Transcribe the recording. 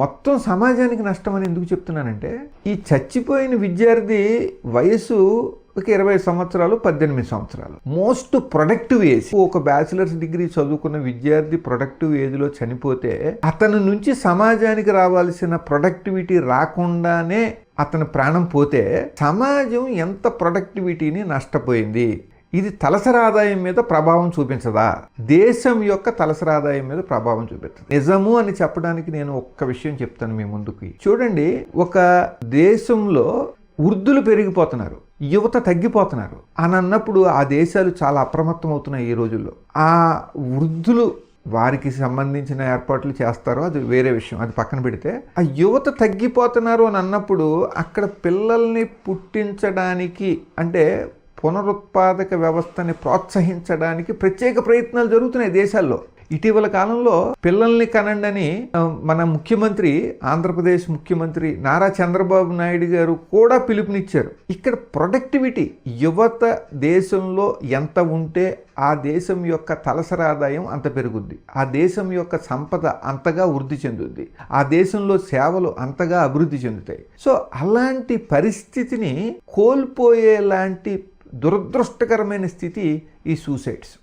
మొత్తం సమాజానికి నష్టం అని ఎందుకు చెప్తున్నానంటే ఈ చచ్చిపోయిన విద్యార్థి వయసు ఒక ఇరవై సంవత్సరాలు పద్దెనిమిది సంవత్సరాలు. మోస్ట్ ప్రొడక్టివ్ ఏజ్ ఒక బ్యాచిలర్స్ డిగ్రీ చదువుకున్న విద్యార్థి ప్రొడక్టివ్ ఏజ్లో చనిపోతే అతని నుంచి సమాజానికి రావాల్సిన ప్రొడక్టివిటీ రాకుండానే అతని ప్రాణం పోతే సమాజం ఎంత ప్రొడక్టివిటీని నష్టపోయింది? ఇది తలసరి ఆదాయం మీద ప్రభావం చూపించదా? దేశం యొక్క తలసరి ఆదాయం మీద ప్రభావం చూపిస్తుంది నిజము అని చెప్పడానికి నేను ఒక్క విషయం చెప్తాను మీ ముందుకి. చూడండి ఒక దేశంలో వృద్ధులు పెరిగిపోతున్నారు యువత తగ్గిపోతున్నారు అని అన్నప్పుడు ఆ దేశాలు చాలా అప్రమత్తం అవుతున్నాయి ఈ రోజుల్లో. ఆ వృద్ధులు వారికి సంబంధించిన ఏర్పాట్లు చేస్తారో అది వేరే విషయం అది పక్కన పెడితే ఆ యువత తగ్గిపోతున్నారు అని అన్నప్పుడు అక్కడ పిల్లల్ని పుట్టించడానికి అంటే పునరుత్పాదక వ్యవస్థని ప్రోత్సహించడానికి ప్రత్యేక ప్రయత్నాలు జరుగుతున్నాయి దేశాల్లో. ఇటీవల కాలంలో పిల్లల్ని కనండని మన ముఖ్యమంత్రి ఆంధ్రప్రదేశ్ ముఖ్యమంత్రి నారా చంద్రబాబు నాయుడు గారు కూడా పిలుపునిచ్చారు. ఇక్కడ ప్రొడక్టివిటీ యువత దేశంలో ఎంత ఉంటే ఆ దేశం యొక్క తలసరి ఆదాయం అంత పెరుగుద్ది. ఆ దేశం యొక్క సంపద అంతగా వృద్ధి చెందుద్ది. ఆ దేశంలో సేవలు అంతగా అభివృద్ధి చెందుతాయి. సో అలాంటి పరిస్థితిని కోల్పోయేలాంటి దురదృష్టకరమైన స్థితి ఈ సూసైడ్స్.